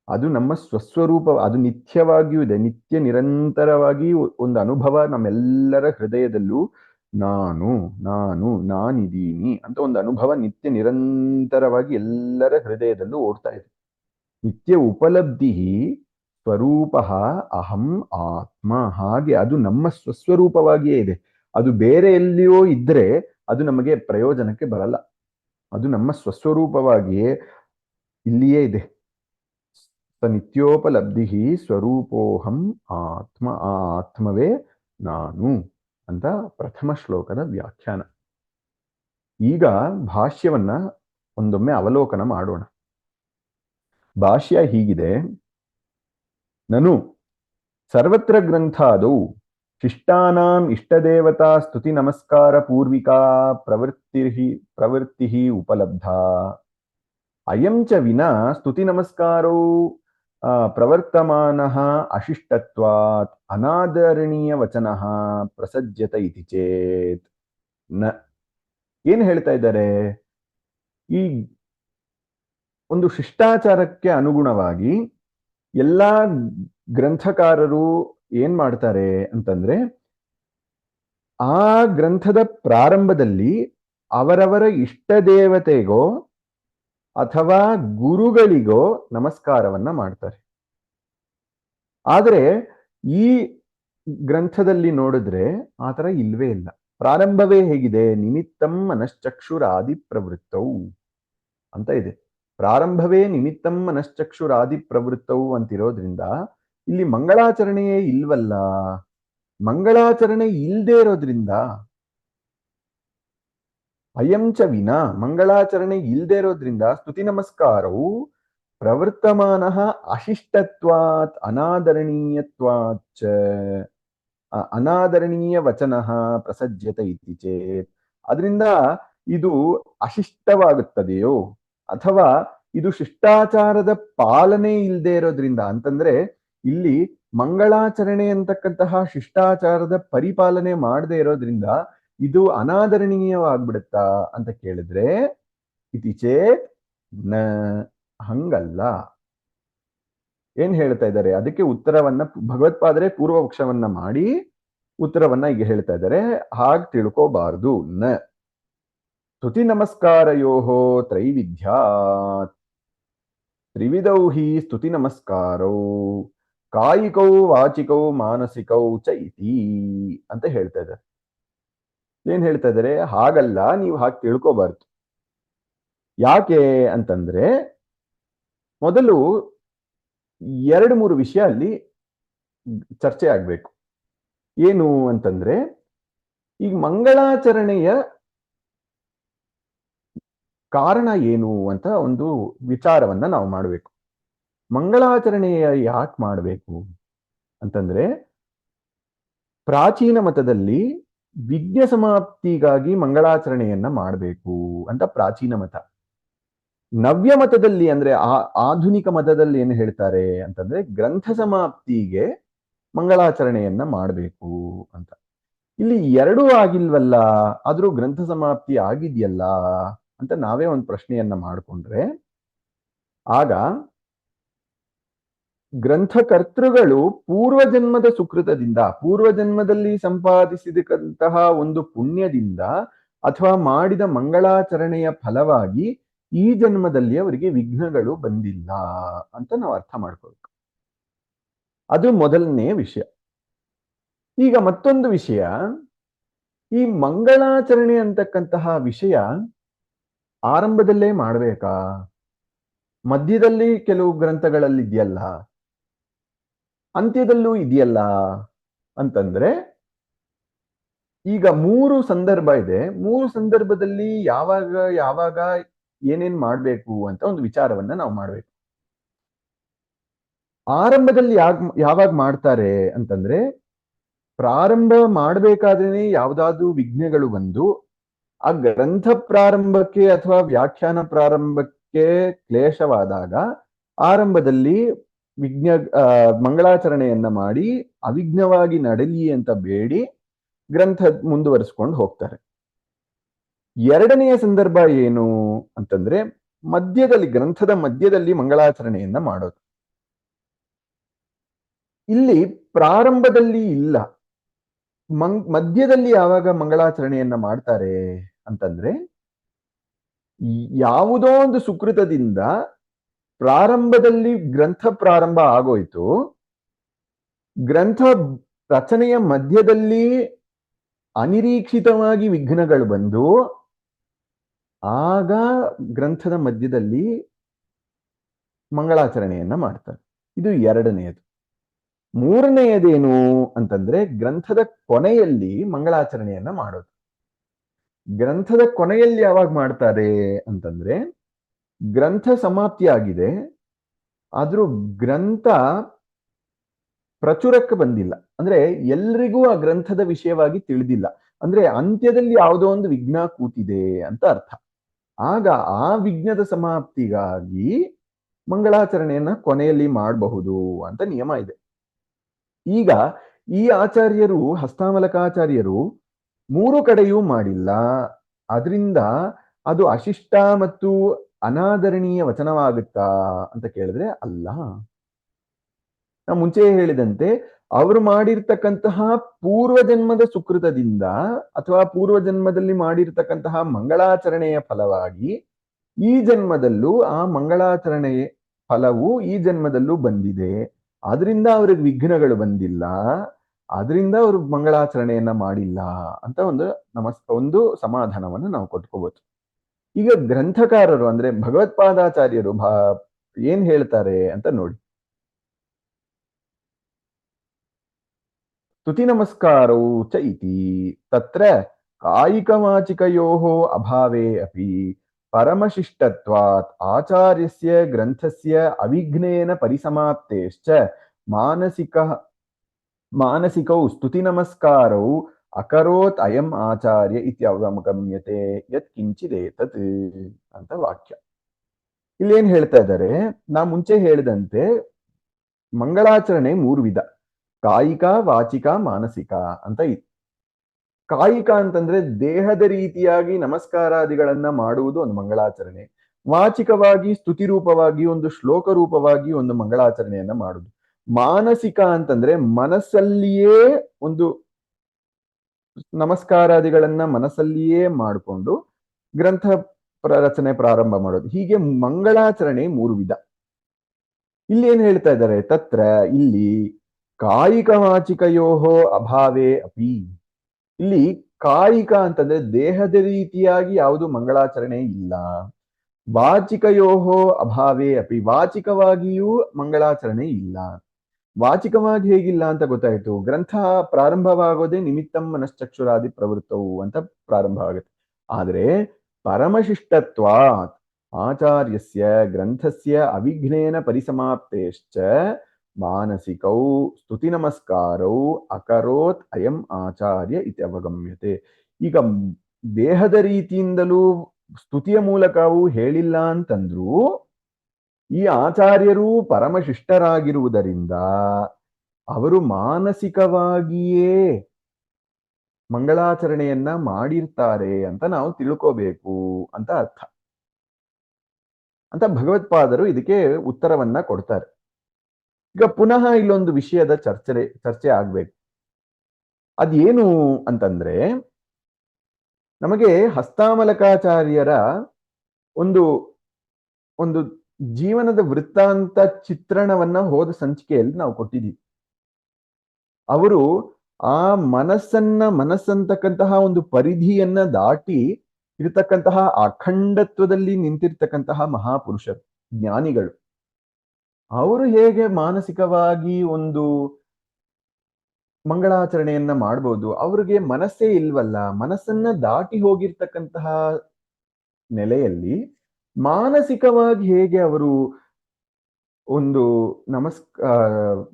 S2: ಅದು ನಮ್ಮ ಸ್ವಸ್ವರೂಪ, ಅದು ನಿತ್ಯವಾಗಿಯೂ ಇದೆ. ನಿತ್ಯ ನಿರಂತರವಾಗಿ ಒಂದು ಅನುಭವ ನಮ್ಮೆಲ್ಲರ ಹೃದಯದಲ್ಲೂ ನಾನು ನಾನು, ನಾನಿದ್ದೀನಿ ಅಂತ ಒಂದು ಅನುಭವ ನಿತ್ಯ ನಿರಂತರವಾಗಿ ಎಲ್ಲರ ಹೃದಯದಲ್ಲೂ ಓಡ್ತಾ ಇದೆ. ನಿತ್ಯ ಉಪಲಬ್ಧಿ ಸ್ವರೂಪ ಅಹಂ ಆತ್ಮ. ಹಾಗೆ ಅದು ನಮ್ಮ ಸ್ವಸ್ವರೂಪವಾಗಿಯೇ ಇದೆ. ಅದು ಬೇರೆ ಎಲ್ಲಿಯೋ ಇದ್ರೆ ಅದು ನಮಗೆ ಪ್ರಯೋಜನಕ್ಕೆ ಬರಲ್ಲ. ಅದು ನಮ್ಮ ಸ್ವಸ್ವರೂಪವಾಗಿಯೇ ಇಲ್ಲಿಯೇ ಇದೆ. ನಿತ್ಯೋಪಲಬ್ಧಿ ಸ್ವರೂಪೋಹಂ ಆತ್ಮ. ಆತ್ಮವೇ ನಾನು ಅಂತ ಪ್ರಥಮ ಶ್ಲೋಕದ ವ್ಯಾಖ್ಯಾನ. ಈಗ ಭಾಷ್ಯವನ್ನ ಒಂದೊಮ್ಮೆ ಅವಲೋಕನ ಮಾಡೋಣ. ಭಾಷ್ಯ ಹೀಗಿದೆ. ನನು ಸರ್ವತ್ರ ಗ್ರಂಥಾದೌ ಶಿಷ್ಟಾನಾಂ ಇಷ್ಟದೇವತಾ ಸ್ತುತಿ ನಮಸ್ಕಾರ ಪೂರ್ವಿಕಾ ಪ್ರವೃತ್ತಿ ಪ್ರವೃತ್ತಿ ಉಪಲಬ್ಧ. ಅಯಂಚ ವಿನ ಸ್ತುತಿ ನಮಸ್ಕಾರೌ ಪ್ರವರ್ತಮಾನಃ ಅಶಿಷ್ಟತ್ವಾತ್ ಅನಾದರಣೀಯ ವಚನ ಪ್ರಸಜ್ಯತ ಇತಿ ಚೇತ್. ನ, ಏನ್ ಹೇಳ್ತಾ ಇದ್ದಾರೆ? ಈ ಒಂದು ಶಿಷ್ಟಾಚಾರಕ್ಕೆ ಅನುಗುಣವಾಗಿ ಎಲ್ಲಾ ಗ್ರಂಥಕಾರರು ಏನ್ ಮಾಡ್ತಾರೆ ಅಂತಂದ್ರೆ ಆ ಗ್ರಂಥದ ಪ್ರಾರಂಭದಲ್ಲಿ ಅವರವರ ಇಷ್ಟ ದೇವತೆಗೋ ಅಥವಾ ಗುರುಗಳಿಗೋ ನಮಸ್ಕಾರವನ್ನ ಮಾಡ್ತಾರೆ. ಆದ್ರೆ ಈ ಗ್ರಂಥದಲ್ಲಿ ನೋಡಿದ್ರೆ ಆತರ ಇಲ್ವೇ ಇಲ್ಲ. ಪ್ರಾರಂಭವೇ ಹೇಗಿದೆ? ನಿಮಿತ್ತಂ ಮನಶ್ಚಕ್ಷುರಾದಿ ಪ್ರವೃತ್ತವು ಅಂತ ಇದೆ. ಪ್ರಾರಂಭವೇ ನಿಮಿತ್ತಂ ಮನಶ್ಚಕ್ಷುರಾದಿ ಪ್ರವೃತ್ತವು ಅಂತಿರೋದ್ರಿಂದ ಇಲ್ಲಿ ಮಂಗಳಾಚರಣೆಯೇ ಇಲ್ವಲ್ಲ? ಮಂಗಳಾಚರಣೆ ಇಲ್ಲದೆ ಇರೋದ್ರಿಂದ ಅಯಂಚ ವಿನ ಮಂಗಳಾಚರಣೆ ಇಲ್ಲದೆ ಇರೋದ್ರಿಂದ ಸ್ತುತಿ ನಮಸ್ಕಾರವು ಪ್ರವರ್ತಮಾನ ಅಶಿಷ್ಟತ್ವಾತ್ ಅನಾದರಣೀಯತ್ವಾತ್ ಚ. ಅ- ಅನಾದರಣೀಯ ವಚನ ಪ್ರಸಜ್ಯತೆ ಇತಿ ಅದರಿಂದ ಇದು ಅಶಿಷ್ಟವಾಗುತ್ತದೆಯೋ? ಅಥವಾ ಇದು ಶಿಷ್ಟಾಚಾರದ ಪಾಲನೆ ಇಲ್ಲದೆ ಇರೋದ್ರಿಂದ ಅಂತಂದ್ರೆ ಇಲ್ಲಿ ಮಂಗಳಾಚರಣೆ ಅಂತಕ್ಕಂತಹ ಶಿಷ್ಟಾಚಾರದ ಪರಿಪಾಲನೆ ಮಾಡದೇ ಇರೋದ್ರಿಂದ ಇದು ಅನಾದರಣೀಯವಾಗ್ಬಿಡುತ್ತಾ ಅಂತ ಕೇಳಿದ್ರೆ ಇತಿಚೆ ನ ಹಂಗಲ್ಲ. ಏನ್ ಹೇಳ್ತಾ ಇದ್ದಾರೆ? ಅದಕ್ಕೆ ಉತ್ತರವನ್ನ ಭಗವತ್ಪಾದರೆ ಪೂರ್ವ ಪಕ್ಷವನ್ನ ಮಾಡಿ ಉತ್ತರವನ್ನ ಈಗ ಹೇಳ್ತಾ ಇದ್ದಾರೆ. ಹಾಗೆ ತಿಳ್ಕೋಬಾರ್ದು. ನ ಸ್ತುತಿ ನಮಸ್ಕಾರಯೋ ತ್ರೈವಿಧ್ಯಾತ್. ತ್ರಿವಿಧೌ ಹಿ ಸ್ತುತಿ ನಮಸ್ಕಾರೌ ಕಾಯಿಕೌ ವಾಚಿಕೌ ಮಾನಸಿಕೌ ಚ ಇತಿ ಅಂತ ಹೇಳ್ತಾ ಇದ್ದಾರೆ. ಏನ್ ಹೇಳ್ತಾ ಇದ್ದಾರೆ? ಹಾಗಲ್ಲ, ನೀವು ಹಾಗೆ ತಿಳ್ಕೋಬಾರ್ದು. ಯಾಕೆ ಅಂತಂದ್ರೆ, ಮೊದಲು ಎರಡು ಮೂರು ವಿಷಯ ಅಲ್ಲಿ ಚರ್ಚೆ ಆಗ್ಬೇಕು. ಏನು ಅಂತಂದ್ರೆ, ಈಗ ಮಂಗಳಾಚರಣೆಯ ಕಾರಣ ಏನು ಅಂತ ಒಂದು ವಿಚಾರವನ್ನ ನಾವು ಮಾಡಬೇಕು. ಮಂಗಳಾಚರಣೆಯ ಯಾಕೆ ಮಾಡಬೇಕು ಅಂತಂದ್ರೆ ಪ್ರಾಚೀನ ಮತದಲ್ಲಿ ವಿಘ್ನ ಸಮಾಪ್ತಿಗಾಗಿ ಮಂಗಳಾಚರಣೆಯನ್ನ ಮಾಡಬೇಕು ಅಂತ ಪ್ರಾಚೀನ ಮತ. ನವ್ಯ ಮತದಲ್ಲಿ ಅಂದ್ರೆ ಆ ಆಧುನಿಕ ಮತದಲ್ಲಿ ಏನು ಹೇಳ್ತಾರೆ ಅಂತಂದ್ರೆ ಗ್ರಂಥ ಸಮಾಪ್ತಿಗೆ ಮಂಗಳಾಚರಣೆಯನ್ನ ಮಾಡಬೇಕು ಅಂತ. ಇಲ್ಲಿ ಎರಡೂ ಆಗಿಲ್ವಲ್ಲ, ಆದ್ರೂ ಗ್ರಂಥ ಸಮಾಪ್ತಿ ಆಗಿದೆಯಲ್ಲ ಅಂತ ನಾವೇ ಒಂದು ಪ್ರಶ್ನೆಯನ್ನ ಮಾಡಿಕೊಂಡ್ರೆ, ಆಗ ಗ್ರಂಥಕರ್ತೃಗಳು ಪೂರ್ವ ಜನ್ಮದ ಸುಕೃತದಿಂದ ಪೂರ್ವ ಜನ್ಮದಲ್ಲಿ ಸಂಪಾದಿಸಿದಂತಹ ಒಂದು ಪುಣ್ಯದಿಂದ ಅಥವಾ ಮಾಡಿದ ಮಂಗಳಾಚರಣೆಯ ಫಲವಾಗಿ ಈ ಜನ್ಮದಲ್ಲಿ ಅವರಿಗೆ ವಿಘ್ನಗಳು ಬಂದಿಲ್ಲ ಅಂತ ನಾವು ಅರ್ಥ ಮಾಡ್ಕೊಳ್ಬೇಕು. ಅದು ಮೊದಲನೇ ವಿಷಯ. ಈಗ ಮತ್ತೊಂದು ವಿಷಯ. ಈ ಮಂಗಳಾಚರಣೆ ಅಂತಕ್ಕಂತಹ ವಿಷಯ ಆರಂಭದಲ್ಲೇ ಮಾಡಬೇಕಾ? ಮಧ್ಯದಲ್ಲಿ ಕೆಲವು ಗ್ರಂಥಗಳಲ್ಲಿ ಇದೆಯಲ್ಲ? ಅಂತ್ಯದಲ್ಲೂ ಇದೆಯಲ್ಲ? ಅಂತಂದ್ರೆ, ಈಗ ಮೂರು ಸಂದರ್ಭ ಇದೆ. ಮೂರು ಸಂದರ್ಭದಲ್ಲಿ ಯಾವಾಗ ಯಾವಾಗ ಏನೇನ್ ಮಾಡ್ಬೇಕು ಅಂತ ಒಂದು ವಿಚಾರವನ್ನ ನಾವು ಮಾಡ್ಬೇಕು. ಆರಂಭದಲ್ಲಿ ಯಾವಾಗ ಮಾಡ್ತಾರೆ ಅಂತಂದ್ರೆ, ಪ್ರಾರಂಭ ಮಾಡ್ಬೇಕಾದ್ರೆ ಯಾವ್ದಾದ್ರು ವಿಘ್ನಗಳು ಬಂದು ಆ ಗ್ರಂಥ ಪ್ರಾರಂಭಕ್ಕೆ ಅಥವಾ ವ್ಯಾಖ್ಯಾನ ಪ್ರಾರಂಭಕ್ಕೆ ಕ್ಲೇಶವಾದಾಗ ಆರಂಭದಲ್ಲಿ ವಿಘ್ನ ಮಂಗಳಾಚರಣೆಯನ್ನ ಮಾಡಿ ಅವಿಘ್ನವಾಗಿ ನಡಲಿ ಅಂತ ಬೇಡಿ ಗ್ರಂಥ ಮುಂದುವರಿಸ್ಕೊಂಡು ಹೋಗ್ತಾರೆ. ಎರಡನೆಯ ಸಂದರ್ಭ ಏನು ಅಂತಂದ್ರೆ ಮಧ್ಯದಲ್ಲಿ, ಗ್ರಂಥದ ಮಧ್ಯದಲ್ಲಿ ಮಂಗಳಾಚರಣೆಯನ್ನ ಮಾಡೋದು. ಇಲ್ಲಿ ಪ್ರಾರಂಭದಲ್ಲಿ ಇಲ್ಲ. ಮಂಗ್, ಮಧ್ಯದಲ್ಲಿ ಯಾವಾಗ ಮಂಗಳಾಚರಣೆಯನ್ನ ಮಾಡ್ತಾರೆ ಅಂತಂದ್ರೆ ಯಾವುದೋ ಒಂದು ಸುಕೃತದಿಂದ ಪ್ರಾರಂಭದಲ್ಲಿ ಗ್ರಂಥ ಪ್ರಾರಂಭ ಆಗೋಯ್ತು. ಗ್ರಂಥ ರಚನೆಯ ಮಧ್ಯದಲ್ಲಿ ಅನಿರೀಕ್ಷಿತವಾಗಿ ವಿಘ್ನಗಳು ಬಂದು, ಆಗ ಗ್ರಂಥದ ಮಧ್ಯದಲ್ಲಿ ಮಂಗಳಾಚರಣೆಯನ್ನ ಮಾಡ್ತಾರೆ. ಇದು ಎರಡನೆಯದು ಮೂರನೆಯದೇನು ಅಂತಂದ್ರೆ ಗ್ರಂಥದ ಕೊನೆಯಲ್ಲಿ ಮಂಗಳಾಚರಣೆಯನ್ನ ಮಾಡೋದು. ಗ್ರಂಥದ ಕೊನೆಯಲ್ಲಿ ಯಾವಾಗ ಮಾಡ್ತಾರೆ ಅಂತಂದ್ರೆ ಗ್ರಂಥ ಸಮಾಪ್ತಿಯಾಗಿದೆ, ಆದ್ರೂ ಗ್ರಂಥ ಪ್ರಚುರಕ್ಕೆ ಬಂದಿಲ್ಲ. ಅಂದ್ರೆ ಎಲ್ರಿಗೂ ಆ ಗ್ರಂಥದ ವಿಷಯವಾಗಿ ತಿಳಿದಿಲ್ಲ. ಅಂದ್ರೆ ಅಂತ್ಯದಲ್ಲಿ ಯಾವುದೋ ಒಂದು ವಿಘ್ನ ಕೂತಿದೆ ಅಂತ ಅರ್ಥ. ಆಗ ಆ ವಿಘ್ನದ ಸಮಾಪ್ತಿಗಾಗಿ ಮಂಗಳಾಚರಣೆಯನ್ನ ಕೊನೆಯಲ್ಲಿ ಮಾಡಬಹುದು ಅಂತ ನಿಯಮ ಇದೆ. ಈಗ ಈ ಆಚಾರ್ಯರು, ಹಸ್ತಾಮಲಕಾಚಾರ್ಯರು ಮೂರು ಕಡೆಯೂ ಮಾಡಿಲ್ಲ. ಅದರಿಂದ ಅದು ಅಶಿಷ್ಟ ಮತ್ತು ಅನಾದರಣೀಯ ವಚನವಾಗುತ್ತಾ ಅಂತ ಕೇಳಿದ್ರೆ ಅಲ್ಲ. ನಾ ಮುಂಚೆ ಹೇಳಿದಂತೆ ಅವರು ಮಾಡಿರ್ತಕ್ಕಂತಹ ಪೂರ್ವ ಜನ್ಮದ ಸುಕೃತದಿಂದ ಅಥವಾ ಪೂರ್ವ ಜನ್ಮದಲ್ಲಿ ಮಾಡಿರ್ತಕ್ಕಂತಹ ಮಂಗಳಾಚರಣೆಯ ಫಲವಾಗಿ ಈ ಜನ್ಮದಲ್ಲೂ ಆ ಮಂಗಳಾಚರಣೆ ಫಲವು ಈ ಜನ್ಮದಲ್ಲೂ ಬಂದಿದೆ. ಆದ್ರಿಂದ ಅವ್ರಿಗೆ ವಿಘ್ನಗಳು ಬಂದಿಲ್ಲ ಅದರಿಂದ ಅವರು ಮಂಗಳಾಚರಣೆಯನ್ನ ಮಾಡಿಲ್ಲ ಅಂತ ಒಂದು ನಮಸ್, ಒಂದು ಸಮಾಧಾನವನ್ನು ನಾವು ಕೊಟ್ಕೋಬಹುದು ಈಗ ಗ್ರಂಥಕಾರರು ಅಂದ್ರೆ ಭಗವತ್ಪಾದಾಚಾರ್ಯರು ಭಾ, ಏನ್ ಹೇಳ್ತಾರೆ ಅಂತ ನೋಡಿ. ಸ್ತುತಿ ನಮಸ್ಕಾರೌ ಚ ಇತಿ ತತ್ರ ಕಾಯಿಕವಾಚಿಕಯೋಃ ಅಭಾವೇ ಅಪಿ ಪರಮಶಿಷ್ಟತ್ವಾತ್ ಆಚಾರ್ಯಸ್ಯ ಗ್ರಂಥಸ್ಯ ಅವಿಘ್ನೇನ ಪರಿಸಮಾಪ್ತೇಶ್ಚ ಮಾನಸಿಕ ಮಾನಸಿಕೌ ಸ್ತುತಿ ನಮಸ್ಕಾರೌ ಅಕರೋತ್ ಅಯಂ ಆಚಾರ್ಯ ಇತ್ಯವಗಮ್ಯತೆ ಯತ್ ಕಿಂಚಿದೇತತ್ ಅಂತ ವಾಕ್ಯ ಇಲ್ಲೇನ್ ಹೇಳ್ತಾ ಇದ್ದಾರೆ ನಾ ಮುಂಚೆ ಹೇಳಿದಂತೆ ಮಂಗಳಾಚರಣೆ ಮೂರು ವಿಧ, ಕಾಯಿಕ, ವಾಚಿಕ, ಮಾನಸಿಕ ಅಂತ ಕಾಯಿಕ ಅಂತಂದ್ರೆ ದೇಹದ ರೀತಿಯಾಗಿ ನಮಸ್ಕಾರಾದಿಗಳನ್ನ ಮಾಡುವುದು ಒಂದು ಮಂಗಳಾಚರಣೆ. ವಾಚಿಕವಾಗಿ, ಸ್ತುತಿ ರೂಪವಾಗಿ, ಒಂದು ಶ್ಲೋಕ ರೂಪವಾಗಿ ಒಂದು ಮಂಗಳಾಚರಣೆಯನ್ನ ಮಾಡುದು. ಮಾನಸಿಕ ಅಂತಂದ್ರೆ ಮನಸ್ಸಲ್ಲಿಯೇ ಒಂದು ನಮಸ್ಕಾರಾದಿಗಳನ್ನ ಮನಸ್ಸಲ್ಲಿಯೇ ಮಾಡಿಕೊಂಡು ಗ್ರಂಥ ರಚನೆ ಪ್ರಾರಂಭ ಮಾಡೋದು. ಹೀಗೆ ಮಂಗಳಾಚರಣೆ ಮೂರು ವಿಧ. ಇಲ್ಲಿ ಏನ್ ಹೇಳ್ತಾ ಇದ್ದಾರೆ? ತತ್ರ ಇಲ್ಲಿ ಕಾಯಿಕ ವಾಚಿಕಯೋಹೋ ಅಭಾವೇ ಅಪಿ. ಇಲ್ಲಿ ಕಾಯಿಕ ಅಂತಂದ್ರೆ ದೇಹದ ರೀತಿಯಾಗಿ ಯಾವುದು ಮಂಗಳಾಚರಣೆ ಇಲ್ಲ. ವಾಚಿಕಯೋಹೋ ಅಭಾವೇ ಅಪಿ, ವಾಚಿಕವಾಗಿಯೂ ಮಂಗಳಾಚರಣೆ ಇಲ್ಲ. ವಾಚಿಕವಾಗಿ ಹೇಗಿಲ್ಲ ಅಂತ ಗೊತ್ತಾಯ್ತು? ಗ್ರಂಥ ಪ್ರಾರಂಭವಾಗೋದೇ ನಿಮಿತ್ತಂ ಮನಶ್ಚಕ್ಷುರಾದಿ ಪ್ರವೃತ್ತವು ಅಂತ ಪ್ರಾರಂಭ ಆಗುತ್ತೆ ಆದ್ರೆ ಪರಮಶಿಷ್ಟತ್ವಾತ್ ಆಚಾರ್ಯಸ್ಯ ಗ್ರಂಥಸ್ಯ ಅವಿಘ್ನೇನ ಪರಿಸಮಾಪ್ತೇಶ್ಚ ಮಾನಸಿಕೌ ಸ್ತುತಿ ನಮಸ್ಕಾರೌ ಅಕರೋತ್ ಅಯಂ ಆಚಾರ್ಯ ಇತಿ ಅವಗಮ್ಯತೆ ಈಗ ದೇಹದ ರೀತಿಯಿಂದಲೂ ಸ್ತುತಿಯ ಮೂಲಕವೂ ಹೇಳಿಲ್ಲ ಅಂತಂದ್ರೂ ಈ ಆಚಾರ್ಯರು ಪರಮಶಿಷ್ಟರಾಗಿರುವುದರಿಂದ ಅವರು ಮಾನಸಿಕವಾಗಿಯೇ ಮಂಗಳಾಚರಣೆಯನ್ನ ಮಾಡಿರ್ತಾರೆ ಅಂತ ನಾವು ತಿಳ್ಕೋಬೇಕು ಅಂತ ಅರ್ಥ. ಅಂತ ಭಗವತ್ಪಾದರು ಇದಕ್ಕೆ ಉತ್ತರವನ್ನ ಕೊಡ್ತಾರೆ. ಈಗ ಪುನಃ ಇಲ್ಲೊಂದು ವಿಷಯದ ಚರ್ಚೆ ಚರ್ಚೆ ಆಗ್ಬೇಕು. ಅದೇನು ಅಂತಂದ್ರೆ, ನಮಗೆ ಹಸ್ತಾಮಲಕಾಚಾರ್ಯರ ಒಂದು ಒಂದು ಜೀವನದ ವೃತ್ತಾಂತ ಚಿತ್ರಣವನ್ನ ಹೋದ ಸಂಚಿಕೆಯಲ್ಲಿ ನಾವು ಕೊಟ್ಟಿದ್ದೀವಿ. ಅವರು ಆ ಮನಸ್ಸನ್ನ ಮನಸ್ಸಂತಕ್ಕಂತಹ ಒಂದು ಪರಿಧಿಯನ್ನ ದಾಟಿ ಇರತಕ್ಕಂತಹ ಅಖಂಡತ್ವದಲ್ಲಿ ನಿಂತಿರ್ತಕ್ಕಂತಹ ಮಹಾಪುರುಷರು, ಜ್ಞಾನಿಗಳು. ಅವರು ಹೇಗೆ ಮಾನಸಿಕವಾಗಿ ಒಂದು ಮಂಗಳಾಚರಣೆಯನ್ನ ಮಾಡ್ಬೋದು, ಅವ್ರಿಗೆ ಮನಸ್ಸೇ ಇಲ್ವಲ್ಲ, ಮನಸ್ಸನ್ನ ದಾಟಿ ಹೋಗಿರ್ತಕ್ಕಂತಹ ನೆಲೆಯಲ್ಲಿ ಮಾನಸಿಕವಾಗಿ ಹೇಗೆ ಅವರು ಒಂದು ನಮಸ್ಕ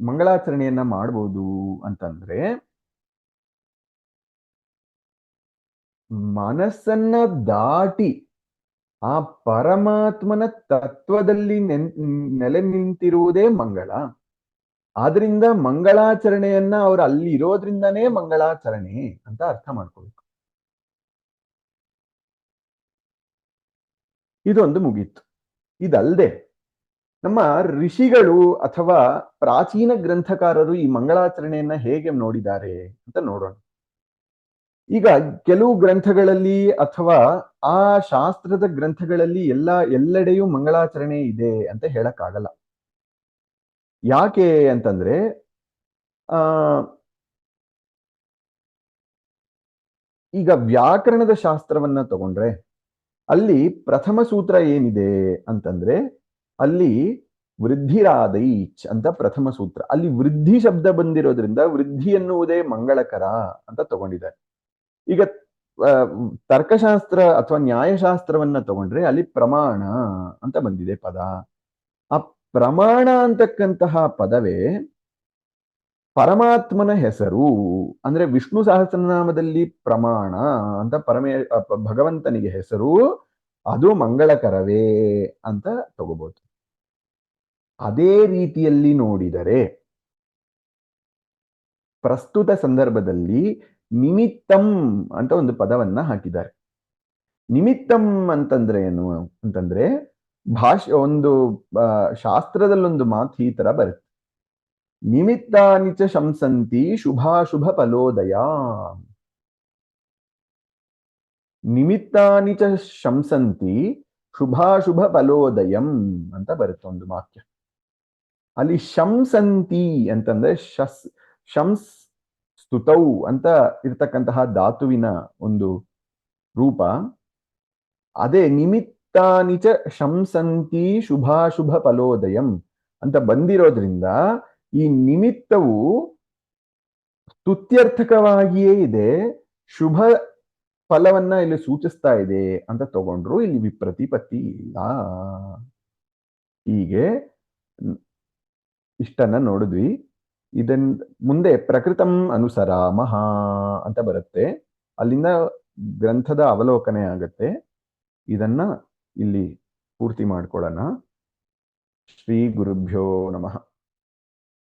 S2: ಮಂಗಳಾಚರಣೆಯನ್ನ ಮಾಡ್ಬೋದು ಅಂತಂದ್ರೆ, ಮನಸ್ಸನ್ನ ದಾಟಿ ಆ ಪರಮಾತ್ಮನ ತತ್ವದಲ್ಲಿ ನೆಲೆ ನಿಂತಿರುವುದೇ ಮಂಗಳ. ಆದ್ರಿಂದ ಮಂಗಳಾಚರಣೆಯನ್ನ ಅವ್ರು ಅಲ್ಲಿ ಇರೋದ್ರಿಂದನೇ ಮಂಗಳಾಚರಣೆ ಅಂತ ಅರ್ಥ ಮಾಡ್ಕೊಳ್ಬೇಕು ಇದೊಂದು ಮುಗೀತು. ಇದಲ್ದೆ ನಮ್ಮ ಋಷಿಗಳು ಅಥವಾ ಪ್ರಾಚೀನ ಗ್ರಂಥಕಾರರು ಈ ಮಂಗಳಾಚರಣೆಯನ್ನ ಹೇಗೆ ನೋಡಿದ್ದಾರೆ ಅಂತ ನೋಡೋಣ. ಈಗ ಕೆಲವು ಗ್ರಂಥಗಳಲ್ಲಿ ಅಥವಾ ಆ ಶಾಸ್ತ್ರದ ಗ್ರಂಥಗಳಲ್ಲಿ ಎಲ್ಲ, ಎಲ್ಲೆಡೆಯೂ ಮಂಗಳಾಚರಣೆ ಇದೆ ಅಂತ ಹೇಳಕ್ಕಾಗಲ್ಲ. ಯಾಕೆ ಅಂತಂದ್ರೆ, ಆ, ಈಗ ವ್ಯಾಕರಣದ ಶಾಸ್ತ್ರವನ್ನ ತಗೊಂಡ್ರೆ, ಅಲ್ಲಿ ಪ್ರಥಮ ಸೂತ್ರ ಏನಿದೆ ಅಂತಂದ್ರೆ, ಅಲ್ಲಿ ವೃದ್ಧಿರಾದೈಚ್ ಅಂತ ಪ್ರಥಮ ಸೂತ್ರ. ಅಲ್ಲಿ ವೃದ್ಧಿ ಶಬ್ದ ಬಂದಿರೋದ್ರಿಂದ ವೃದ್ಧಿ ಎನ್ನುವುದೇ ಮಂಗಳಕರ ಅಂತ ತಗೊಂಡಿದ್ದಾರೆ. ಈಗ ತರ್ಕಶಾಸ್ತ್ರ ಅಥವಾ ನ್ಯಾಯಶಾಸ್ತ್ರವನ್ನ ತಗೊಂಡ್ರೆ ಅಲ್ಲಿ ಪ್ರಮಾಣ ಅಂತ ಬಂದಿದೆ ಪದ. ಆ ಪ್ರಮಾಣ ಅಂತಕ್ಕಂತಹ ಪದವೇ ಪರಮಾತ್ಮನ ಹೆಸರು. ಅಂದ್ರೆ ವಿಷ್ಣು ಸಹಸ್ರನಾಮದಲ್ಲಿ ಪ್ರಮಾಣ ಅಂತ ಪರಮೇ ಭಗವಂತನಿಗೆ ಹೆಸರು. ಅದು ಮಂಗಳಕರವೇ ಅಂತ ತಗೋಬಹುದು ಅದೇ ರೀತಿಯಲ್ಲಿ ನೋಡಿದರೆ ಪ್ರಸ್ತುತ ಸಂದರ್ಭದಲ್ಲಿ ನಿಮಿತ್ತಂ ಅಂತ ಒಂದು ಪದವನ್ನ ಹಾಕಿದ್ದಾರೆ. ನಿಮಿತ್ತಂ ಅಂತಂದ್ರೆ ಏನು ಅಂತಂದ್ರೆ ಭಾಷೆ ಒಂದು ಶಾಸ್ತ್ರದಲ್ಲೊಂದು ಮಾತು ಈ ತರ ಬರುತ್ತೆ. ನಿಮಿತ್ತಾನಿ ಚ ಶಂಸಂತಿ ಶುಭಾಶುಭ ಫಲೋದಯ. ನಿಮಿತ್ತಾನಿ ಚ ಶಂಸಂತಿ ಶುಭಾಶುಭ ಫಲೋದಯಂ ಅಂತ ಬರುತ್ತೆ ಒಂದು ವಾಕ್ಯ. ಅಲ್ಲಿ ಶಂಸಂತಿ ಅಂತಂದ್ರೆ ಶಸ್, ಶಂಸ್ ಸ್ತುತೌ ಅಂತ ಇರ್ತಕ್ಕಂತಹ ಧಾತುವಿನ ಒಂದು ರೂಪ. ಅದೇ ನಿಮಿತ್ತಾನಿಚ ಶಂಸಂತಿ ಶುಭಾಶುಭ ಫಲೋದಯಂ ಅಂತ ಬಂದಿರೋದ್ರಿಂದ ಈ ನಿಮಿತ್ತವು ಸ್ತುತ್ಯರ್ಥಕವಾಗಿಯೇ ಇದೆ, ಶುಭ ಫಲವನ್ನ ಇಲ್ಲಿ ಸೂಚಿಸ್ತಾ ಇದೆ ಅಂತ ತಗೊಂಡ್ರು ಇಲ್ಲಿ ವಿಪ್ರತಿಪತ್ತಿ ಇಲ್ಲ. ಹೀಗೆ ಇಷ್ಟನ್ನ ನೋಡಿದ್ವಿ. ಇದನ್ ಮುಂದೆ ಪ್ರಕೃತಂ ಅನುಸರಾಮಹ ಅಂತ ಬರುತ್ತೆ. ಅಲ್ಲಿಂದ ಗ್ರಂಥದ ಅವಲೋಕನೆ ಆಗತ್ತೆ. ಇದನ್ನ ಇಲ್ಲಿ ಪೂರ್ತಿ ಮಾಡ್ಕೊಳ್ಳೋಣ. ಶ್ರೀ ಗುರುಭ್ಯೋ ನಮಃ.